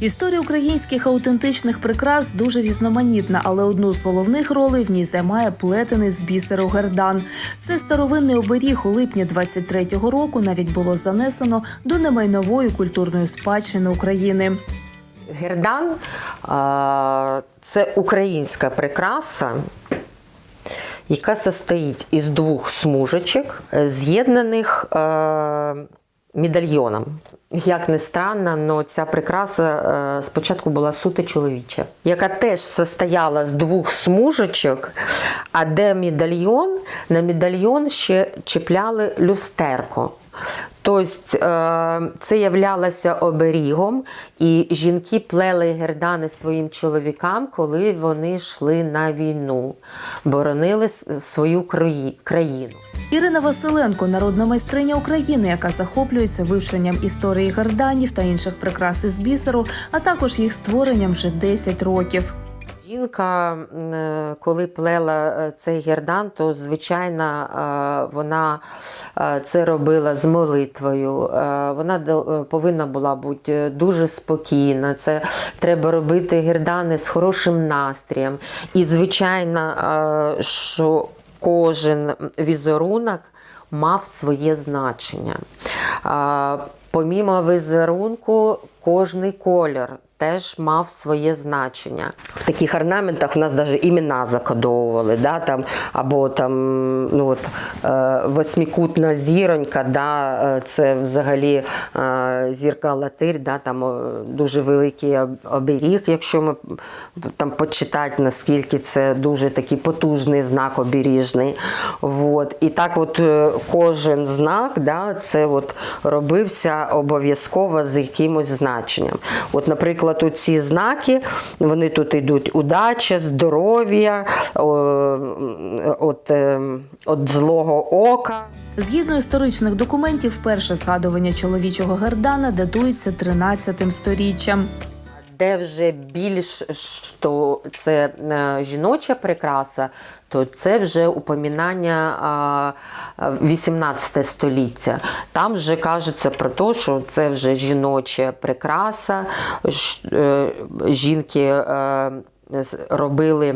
Історія українських аутентичних прикрас дуже різноманітна, але одну з головних ролей в ній займає плетений з бісеру гердан. Це старовинний оберіг у липні 23-го року навіть було занесено до немайнової культурної спадщини України. Гердан це українська прикраса, яка состоїть із двох смужечок, з'єднаних медальйоном. Як не странно, але ця прикраса е, спочатку була суто чоловіча, яка теж состояла з двох смужечок, а де медальйон, на медальйон ще чіпляли люстерко. Тобто е, це являлося оберігом, і жінки плели гердани своїм чоловікам, коли вони йшли на війну, боронили свою країну. Ірина Василенко, народна майстриня України, яка захоплюється вивченням історії герданів та інших прикрас із бісеру, а також їх створенням вже 10 років. Жінка, е, коли плела е, цей гердан, то звичайно е, вона це робила з молитвою. Вона повинна була бути дуже спокійна. Це треба робити гердани з хорошим настрієм. І звичайно, що кожен візерунок мав своє значення. Помімо візерунку, кожний колір теж мав своє значення. В таких орнаментах у нас навіть імена закодовували, да, там, або там, ну, от, е, восьмикутна зіронька, да, е, це взагалі е, зірка латирь, да, там дуже великий оберіг, якщо ми там почитати, наскільки це дуже такий потужний знак оберіжний. Вот. І так от кожен знак, да, це от робився обов'язково з якимось значенням. От, наприклад, ці знаки, вони тут йдуть удача, здоров'я, от, е, от злого ока. Згідно історичних документів, перше згадування чоловічого гердана датується 13 сторіччям. Де вже більш що це е, жіноча прикраса, то це вже упомінання а, а, 18 століття. Там вже кажеться про те, що це вже жіноча прикраса. е, Жінки е, робили.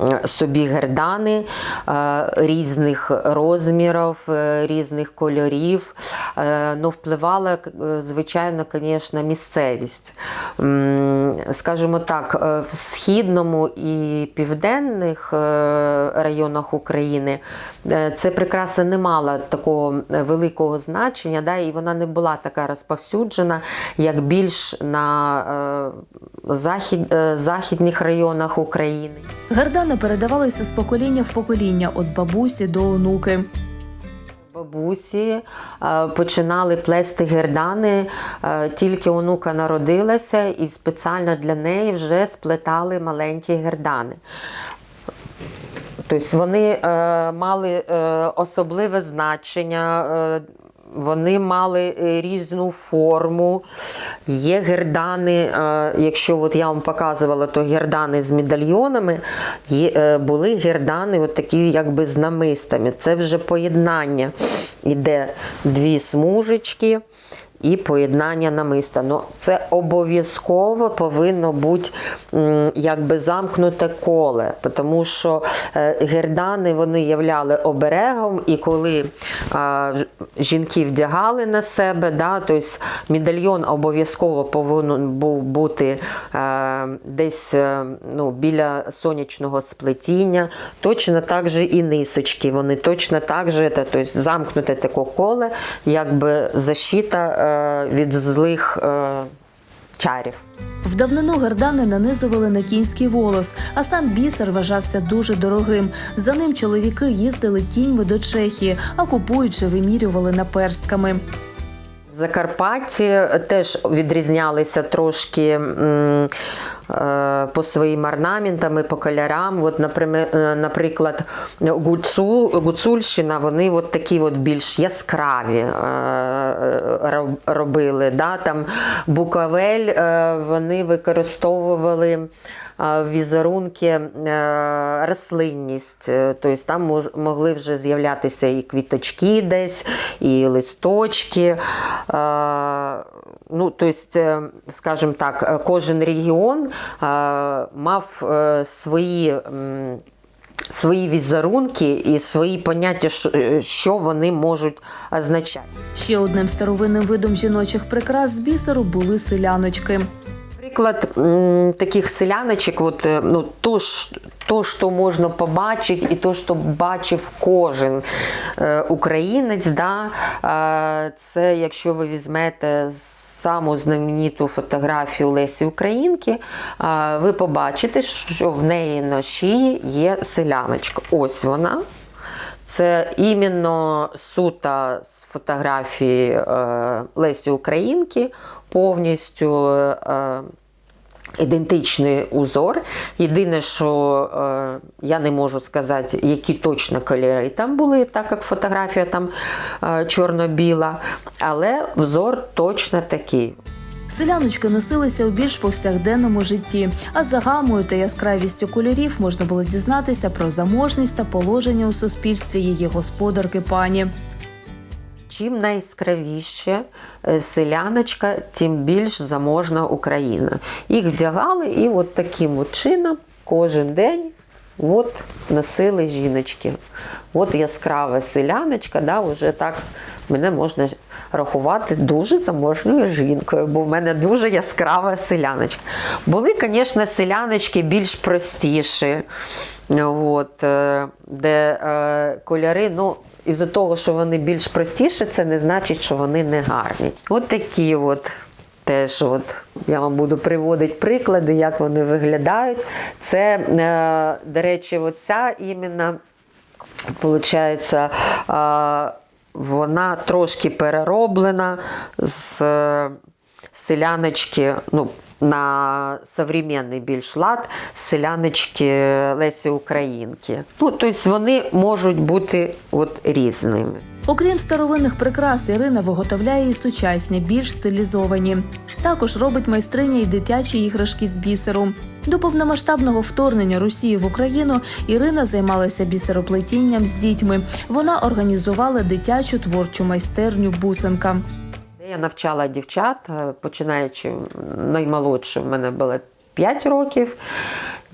Е, Собі гердани е, різних розмірів, е, різних кольорів. Ну, впливала, звичайно, звісно, місцевість. Скажімо так, в східному і південних районах України е, ця прикраса не мала такого великого значення, да, і вона не була така розповсюджена, як більш на захід, західних районах України. Гердани передавалися з покоління в покоління від бабусі до онуки. Бабусі е, починали плести гердани, е, тільки онука народилася, і спеціально для неї вже сплетали маленькі гердани. Тобто вони е, мали особливе значення. Вони мали е, різну форму. Є гердани, е, якщо от я вам показувала, то гердани з медальйонами, е, були гердани от такі якби з намистами. Це вже поєднання. Іде дві смужечки і поєднання намиста. Ну, це обов'язково повинно бути якби замкнуте коле, тому що е, гердани вони являли оберегом, і коли а, жінки вдягали на себе, да, тобто медальйон обов'язково повинен був бути е, десь е, ну, біля сонячного сплетіння, точно так же і нисочки, вони точно так же, тобто замкнуте таке коле, якби защита від злих е, чарів. В давнину гердани нанизували на кінський волос, а сам бісер вважався дуже дорогим. За ним чоловіки їздили кіньми до Чехії, а купуючи, вимірювали наперстками. В Закарпатті теж відрізнялися трошки м, е, по своїм орнаментам і по кольорам. От, е, наприклад, Гуцул, Гуцульщина, вони от такі от більш яскраві е, робили. Да? Там Буковель е, вони використовували візерунки е, рослинність. Е, Тобто там могли вже з'являтися і квіточки десь, і листочки. Е, ну, то есть, е, скажімо так, кожен регіон мав свої. Свої візерунки і свої поняття, що вони можуть означати. Ще одним старовинним видом жіночих прикрас з бісеру були селяночки. Приклад таких селяночок, от, е, ну, то, то, що можна побачити, і то, що бачив кожен е, українець, да, е, це якщо ви візьмете саму знамениту фотографію Лесі Українки, ви побачите, що в неї на шиї є селяночка. Ось вона. Це іменно сута з фотографії е, Лесі Українки, повністю е, ідентичний узор. Єдине, що е, я не можу сказати, які точно кольори там були, так як фотографія там е, чорно-біла, але взор точно такий. Селяночки носилися у більш повсякденному житті, а за гамою та яскравістю кольорів можна було дізнатися про заможність та положення у суспільстві її господарки пані. Чим найяскравіше е, селяночка, тим більш заможна Україна. Їх вдягали і от таким от чином кожен день от носили жіночки. От яскрава селяночка, да, вже так мене можна рахувати дуже заможною жінкою, бо в мене дуже яскрава селяночка. Були, звісно, селяночки більш простіші, от, е, де е, кольори, ну, із-за того, що вони більш простіші, це не значить, що вони не гарні. От такі от. Теж от я вам буду приводити приклади, як вони виглядають. Це, е, до речі, оця іменно, виходить, вона трошки перероблена з е, селяночки, ну, на современний більш лад селяночки Лесі Українки. Ну, тобто вони можуть бути от різними. Окрім старовинних прикрас, Ірина виготовляє і сучасні, більш стилізовані. Також робить майстриня й дитячі іграшки з бісеру. До повномасштабного вторгнення Росії в Україну Ірина займалася бісероплетінням з дітьми. Вона організувала дитячу творчу майстерню Бусинка. Я навчала дівчат, е, починаючи наймолодше, в мене було 5 років,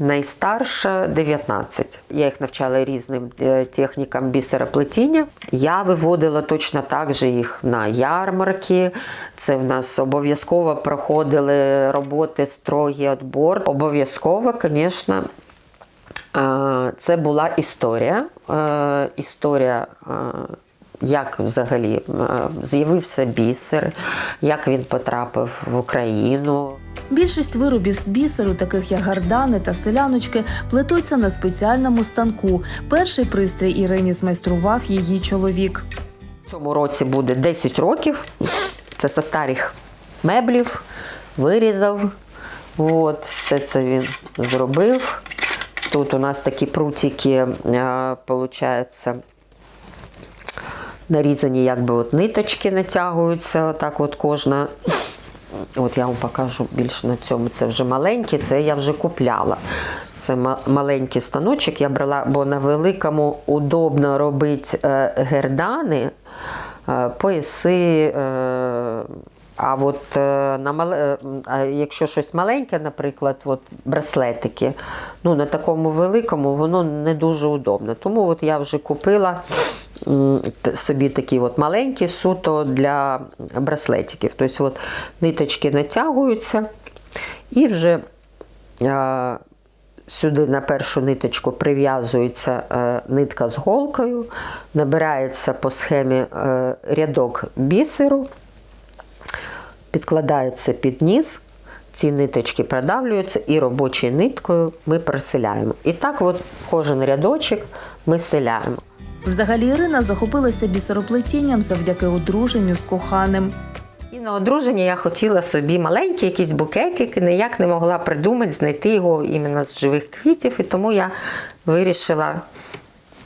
найстарша 19. Я їх навчала різним е, технікам бісероплетіння. Я виводила точно так же їх на ярмарки. Це в нас обов'язково проходили роботи строгий відбор. Обов'язково, звісно, Е, Це була історія. Е, Історія, як взагалі з'явився бісер, як він потрапив в Україну. Більшість виробів з бісеру, таких як гардани та селяночки, плетуться на спеціальному станку. Перший пристрій Ірині змайстрував її чоловік. В цьому році буде 10 років. Це со старих меблів, вирізав. От, все це він зробив. Тут у нас такі прутики, виходить, нарізані, якби от ниточки натягуються, отак от кожна. От я вам покажу більше на цьому. Це вже маленькі, це я вже купляла. Це маленький станочок я брала, бо на великому удобно робити е, гердани, е, пояси. Е, а от на мале, е, якщо щось маленьке, наприклад, от браслетики, ну на такому великому воно не дуже удобно. Тому от я вже купила собі такі от маленькі суто для браслетиків. Тобто от ниточки натягуються і вже е, сюди на першу ниточку прив'язується е, нитка з голкою, набирається по схемі е, рядок бісеру підкладається під низ, ці ниточки продавлюються і робочою ниткою ми проселяємо. І так от кожен рядочок ми селяємо. Взагалі Ірина захопилася бісероплетінням завдяки одруженню з коханим. І на одруження я хотіла собі маленький якийсь букетик, ніяк не могла придумати, знайти його іменно з живих квітів. І тому я вирішила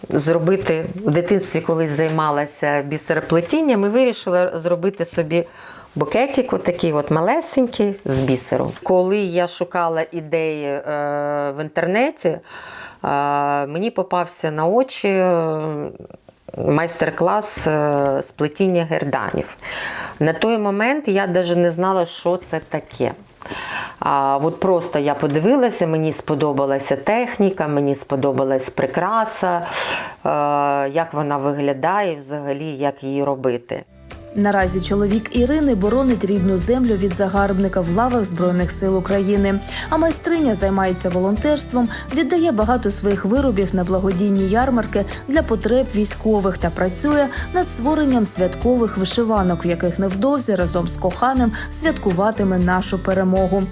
зробити в дитинстві, коли займалася бісероплетінням, і вирішила зробити собі букетик, отакий от малесенький з бісеру. Коли я шукала ідеї е, в інтернеті, мені попався на очі. майстер-клас е, з плетіння герданів. На той момент я навіть не знала, що це таке. А от просто я подивилася, мені сподобалася техніка, мені сподобалась прикраса, е, як вона виглядає, взагалі, як її робити. Наразі чоловік Ірини боронить рідну землю від загарбника в лавах Збройних сил України. А майстриня займається волонтерством, віддає багато своїх виробів на благодійні ярмарки для потреб військових та працює над створенням святкових вишиванок, в яких невдовзі разом з коханим святкуватиме нашу перемогу.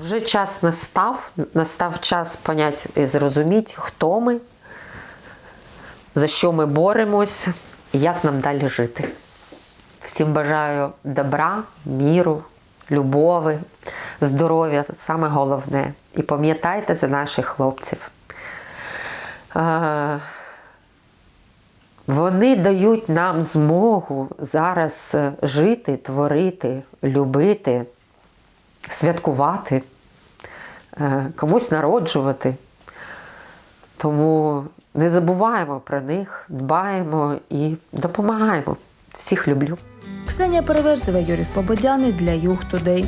Вже час настав, настав час понять і зрозуміти, хто ми, за що ми боремось і як нам далі жити. Всім бажаю добра, міру, любові, здоров'я саме головне. І пам'ятайте за наших хлопців. Вони дають нам змогу зараз жити, творити, любити, святкувати, е, комусь народжувати. Тому не забуваємо про них, дбаємо і допомагаємо. Всіх люблю. Ксенія Переверзева, Юрій Слободяний для Юг Тудей.